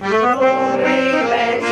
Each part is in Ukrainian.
Добрий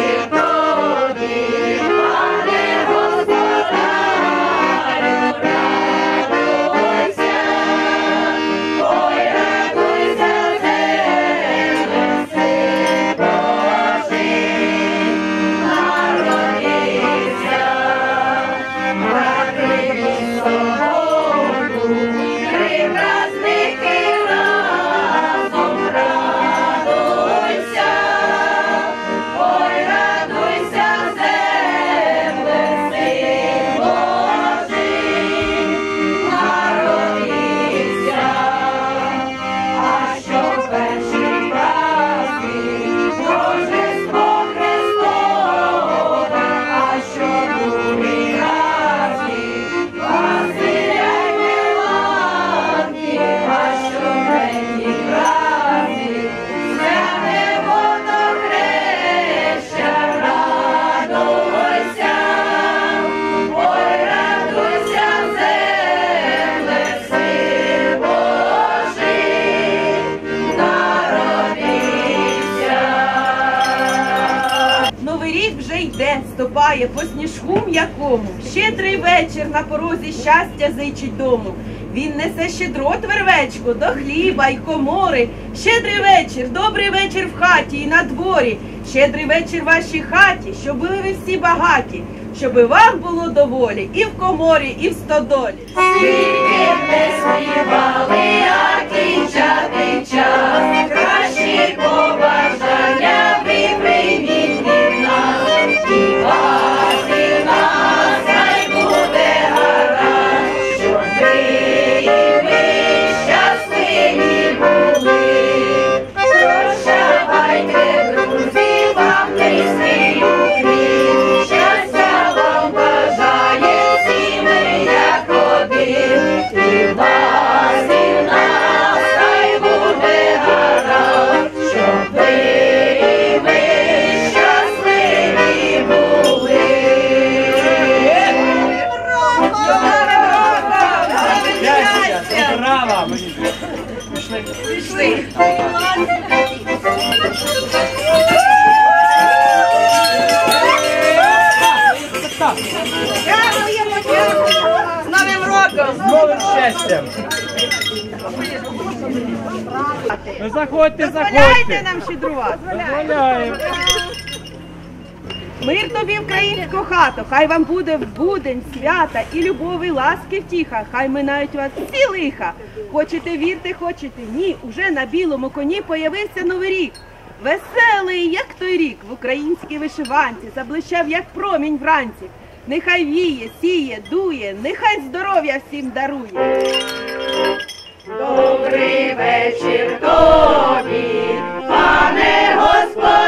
по м'якому. Щедрий вечір на порозі щастя зичить дому. Він несе щедрот вервечку до хліба й комори. Щедрий вечір, добрий вечір в хаті і на дворі. Щедрий вечір в вашій хаті, щоб були ви всі багаті, щоби вам було доволі і в коморі, і в стодолі. Скільки не співали, а кінчати час, кращі побажання Новим! Ну заходьте, Дозволяйте заходьте! нам щедрувати. Дозволяємо! Мир тобі українську хату, хай вам буде в будень свята і любові, ласки втіха, хай минають вас всі лиха. Хочете вірте, хочете ні. Уже на білому коні появився новий рік. Веселий, як той рік, в українській вишиванці, заблищав, як промінь вранці. Нехай віє, сіє, дує, нехай здоров'я всім дарує. Добрий вечір тобі, пане господарю,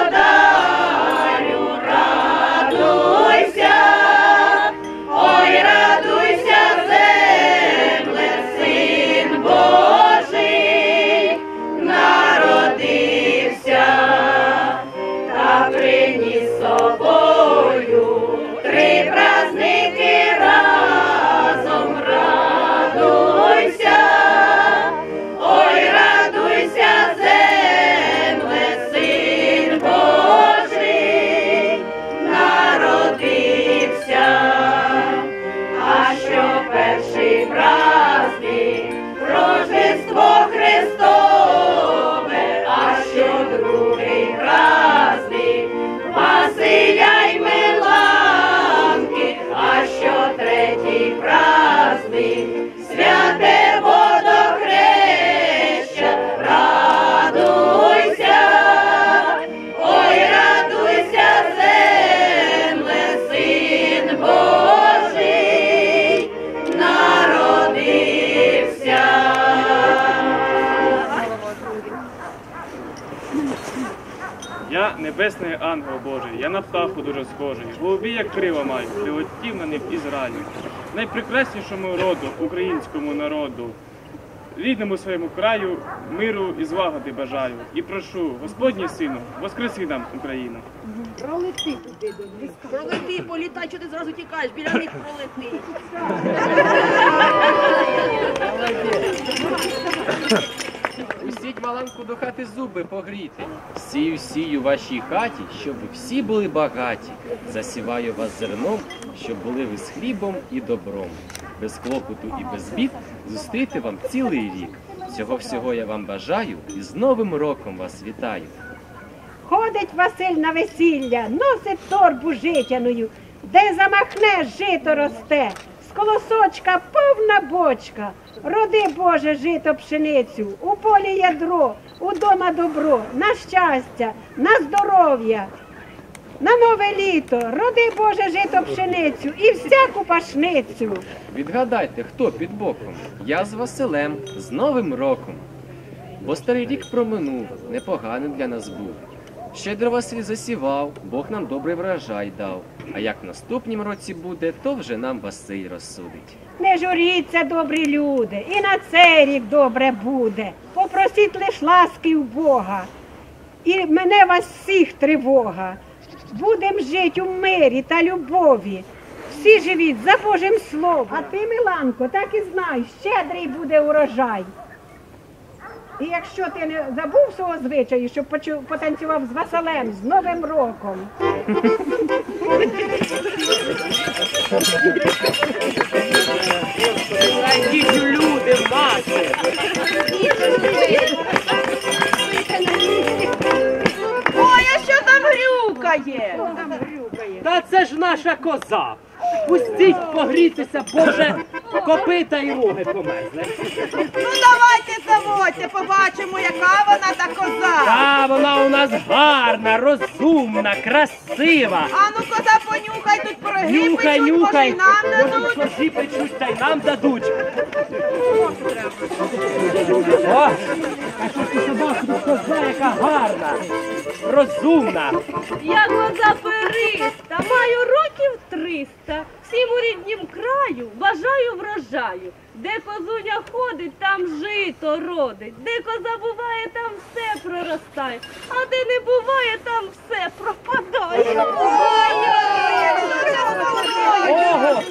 дуже схожий, голубі, як крила маю, прилетів на них із раю. Найпрекраснішому роду, українському народу, рідному своєму краю, миру і злагоди бажаю. І прошу, Господній сину, воскреси нам Україну. Пролети, політай, що ти зразу тікаєш, біля них пролети. Маланку до хати зуби погріти. Сію сію вашій хаті, щоб всі були багаті. Засіваю вас зерном, щоб були ви з хлібом і добром. Без клопоту і без бід зустріти вам цілий рік. Цього всього я вам бажаю і з Новим роком вас вітаю. Ходить Василь на весілля, носить торбу житяною, де замахне жито росте, колосочка повна бочка. Роди Боже жито пшеницю, у полі ядро, удома добро, на щастя, на здоров'я. На нове літо, роди Боже жито пшеницю і всяку пашницю. Відгадайте, хто під боком? Я з Василем, з Новим роком. Бо старий рік проминув, непоганим для нас був. Щедро Василь засівав, Бог нам добрий врожай дав. А як в наступнім році буде, то вже нам Василь розсудить. Не журіться, добрі люди, і на цей рік добре буде. Попросіть лиш ласки у Бога, і мене вас всіх тривога. Будем жить у мирі та любові. Всі живіть за Божим словом. А ти, Миланко, так і знай, щедрий буде урожай. І якщо ти не забув свого звичаю, щоб почу- потанцював з Василем, з Новим роком. люди, мати! Ой, а що там грюкає? Та це ж наша коза. Пустіть погрітися, боже, копита і роги померзли. Ну давайте заводьте, побачимо, яка вона та коза. Та вона у нас гарна, розумна, красива. А ну коза понюхай, тут пироги Нюхай, печуть, може нюхай. й нам Може, дадуть. козі печуть, та й нам дадуть. О, а що ти собаку, тут коза, яка гарна, розумна. Я коза периста, маю років триста. Всім у ріднім краю бажаю врожаю. Де козуня ходить, там жито родить. Де коза буває, там все проростає. А де не буває, там все пропадає. Ого!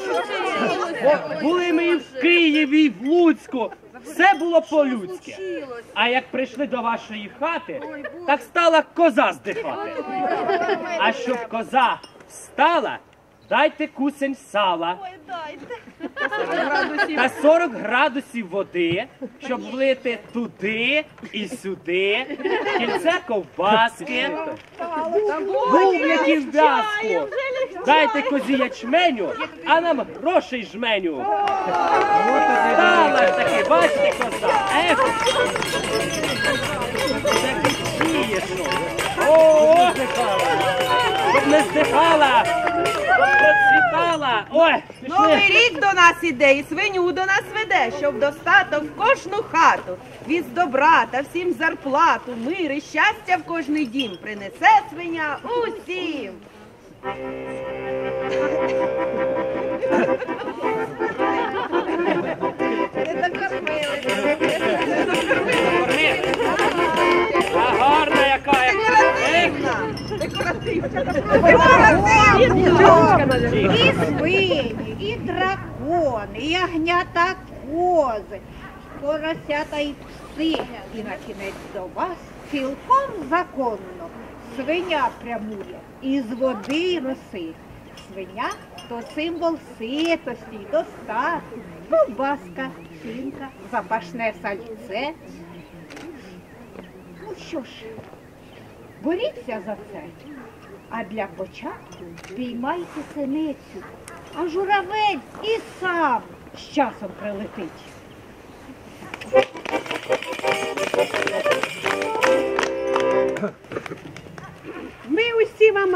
Були ми і в Києві, і в Луцьку. Все було по-людськи. А як прийшли до вашої хати, так стала коза здихати. А щоб коза встала, дайте кусень сала. Та 40 градусів води, щоб влити туди і сюди, кільце ковбаски, бубликів в'язку. Дайте козі ячменю, а нам грошей жменю. Стала ж бачите, коза. Ех. Ну. О, щоб не здихала. Ой, Новий рік до нас іде і свиню до нас веде, щоб достаток в кожну хату. Від добра та всім зарплату, мир і щастя в кожний дім принесе свиня усім. І свині, і дракони, і ягнята кози, поросята і пси. І на кінець до вас цілком законно свиня прямує із води й роси. Свиня то символ ситості, достатку, ковбаска, шинка, запашне сальце. Ну що ж, боріться за це. А для початку піймайте синицю, а журавель і сам з часом прилетить.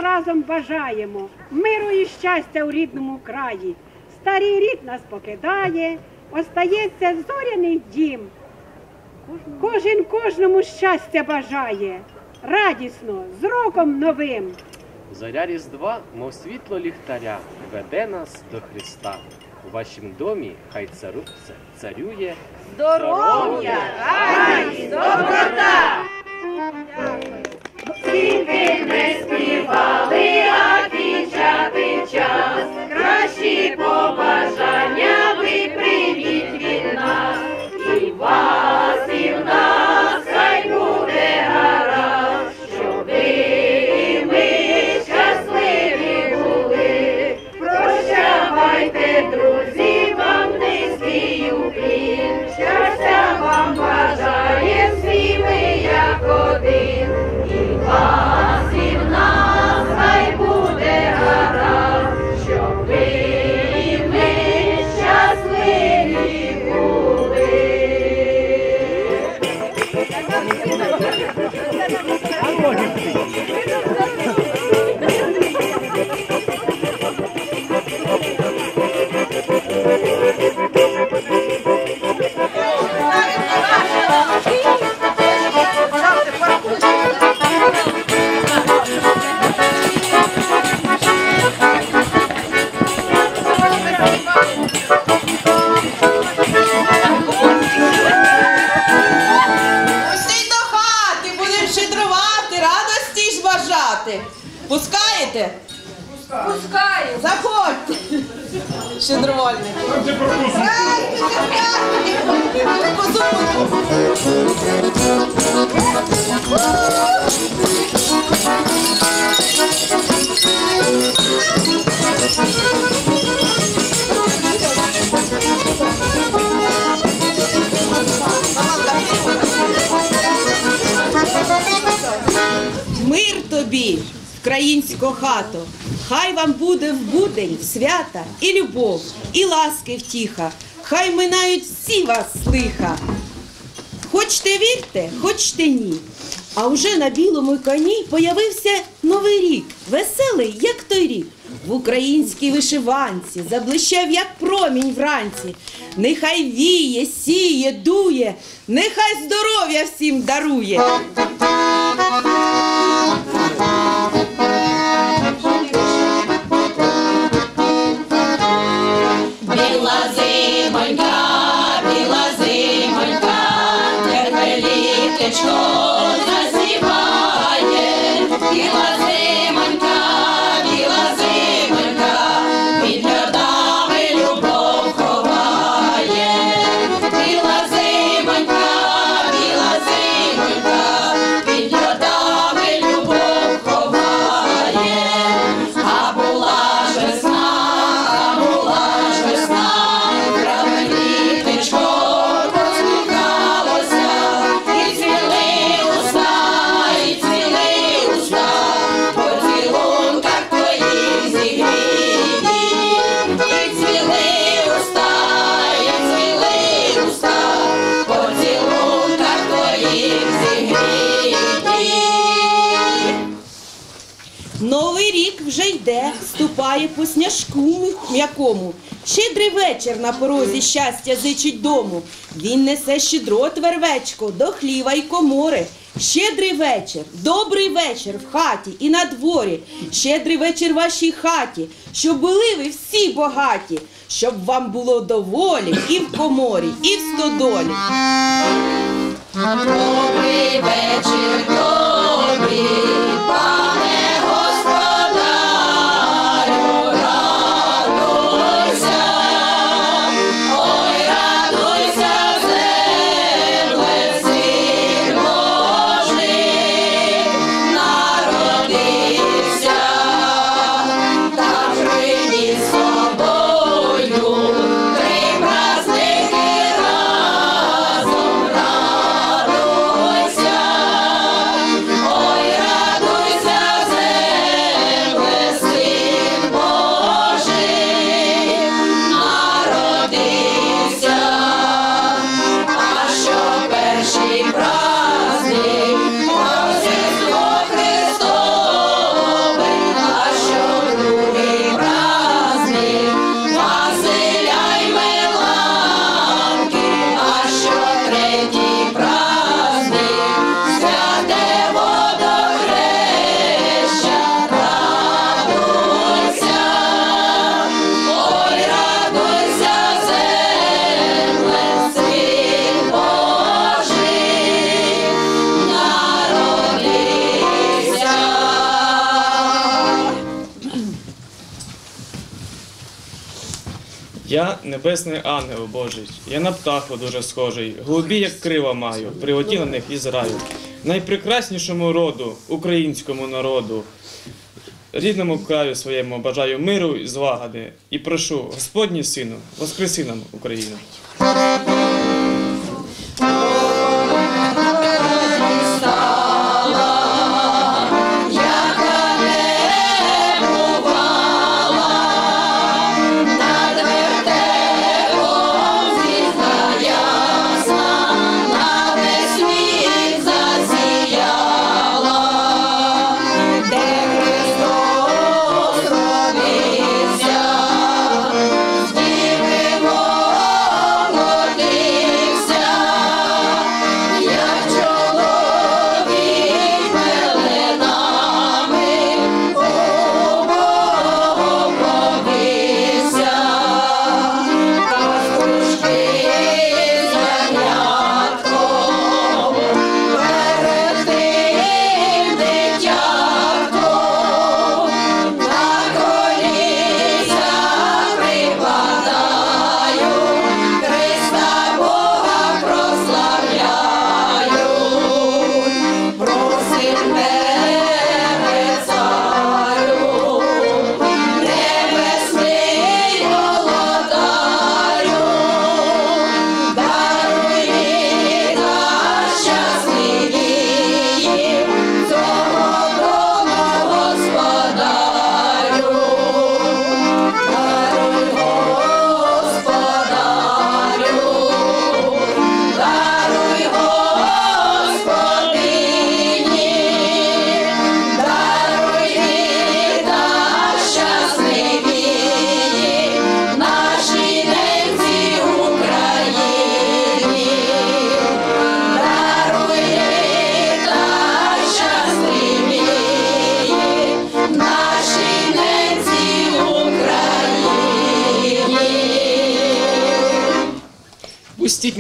Разом бажаємо миру і щастя у рідному краї. Старий рід нас покидає, остається зоряний дім. Кожен кожному щастя бажає, радісно, з роком новим. Зоря Різдва, мов світло ліхтаря, веде нас до Христа. У вашім домі хай цару, царює Здоров'я, радість, доброта! Скільки I'm going to Мир тобі, українсько хато, хай вам буде в будень, свята і любов, і ласки втіха, хай минають всі вас лиха. Хочете вірте, хочте ні. А уже на білому коні появився новий рік, веселий, як той рік. В українській вишиванці заблищав, як промінь вранці. Нехай віє, сіє, дує, нехай здоров'я всім дарує. Сняжку м'якому. Щедрий вечір на порозі щастя зичить дому. Він несе щедрот вервечко до хліва й комори. Щедрий вечір, добрий вечір в хаті і на дворі. Щедрий вечір вашій хаті, щоб були ви всі богаті, щоб вам було доволі і в коморі, і в стодолі. Добрий вечір тобі, Я небесний ангел Божий, я на птаху дуже схожий, голубі, як крила маю, прилетів на них із раю. Найпрекраснішому роду, українському народу, рідному краю своєму бажаю миру і злагоди. І прошу, Господній сину, воскреси нам Україну.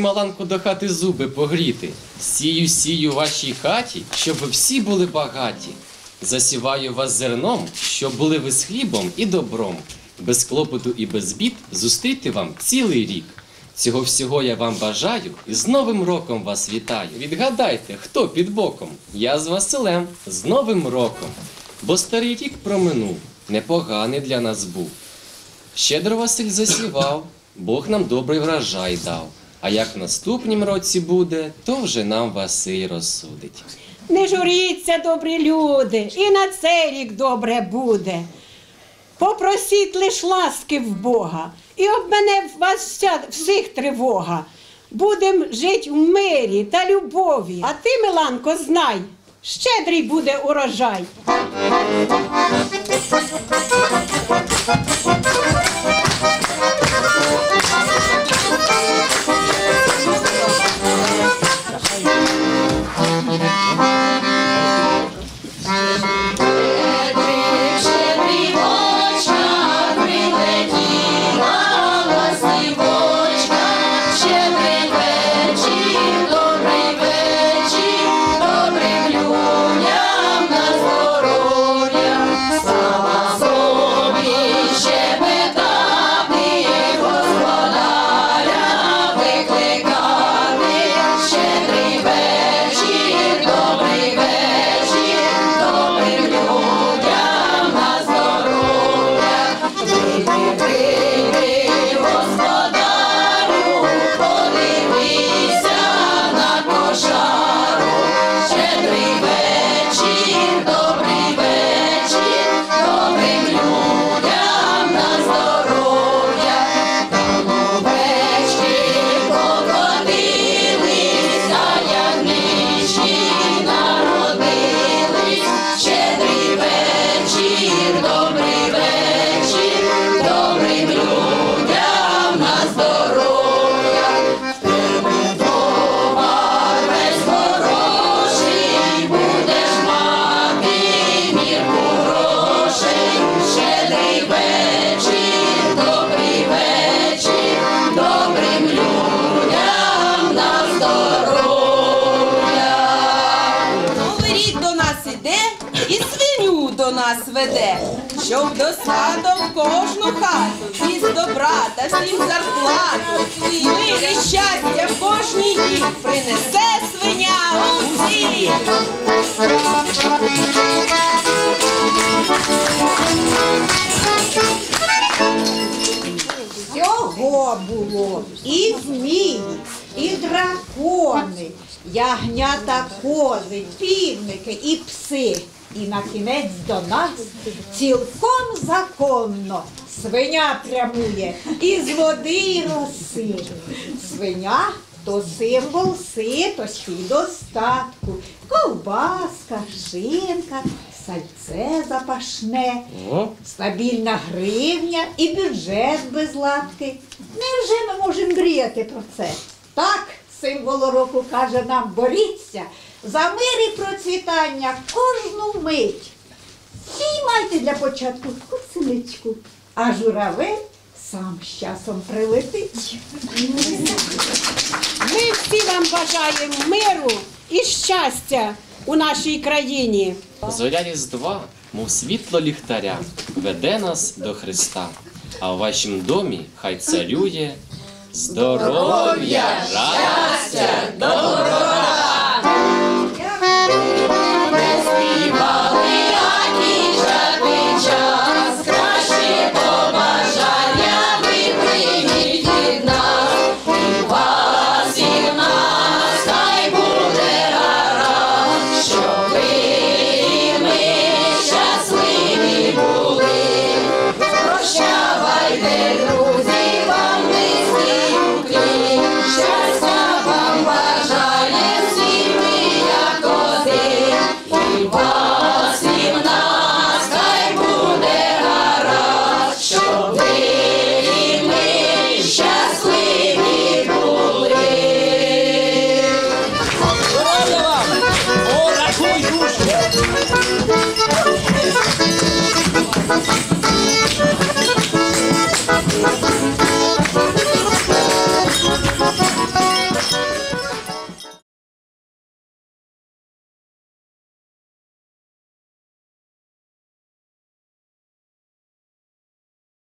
Маланку до хати зуби погріти. Сію, сію вашій хаті, щоб всі були багаті. Засіваю вас зерном, щоб були ви з хлібом і добром. Без клопоту і без бід зустріти вам цілий рік. Цього всього я вам бажаю і з Новим роком вас вітаю. Відгадайте, хто під боком? Я з Василем, з Новим роком. Бо старий рік проминув, непоганий для нас був. Щедро Василь засівав, Бог нам добрий врожай дав. А як в наступнім році буде, то вже нам Василь розсудить. Не журіться, добрі люди, і на цей рік добре буде. Попросіть лиш ласки в Бога, і об мене вас вся, всіх тривога. Будем жить в мирі та любові. А ти, Миланко, знай, щедрий буде урожай. До нас веде, щоб достаток в кожну хату, із добра та всім зарплату. Мир і щастя в кожній дім принесе свиня усім. Всього було і змії, і дракони, ягнята кози, півники і пси. І на кінець до нас цілком законно свиня прямує із води й роси. Свиня то символ ситості й достатку. Ковбаска, шинка, сальце запашне. Стабільна гривня і бюджет без латки. Невже ми можемо мріяти про це? Так, символ року каже нам боріться за мир і процвітання кожну мить. Піймайте для початку куцеличку, а журавель сам з часом прилетить. Ми всі вам бажаємо миру і щастя у нашій країні. зоря різдва, мов світло ліхтаря, веде нас до Христа. А в вашім домі хай царює здоров'я, щастя, добра.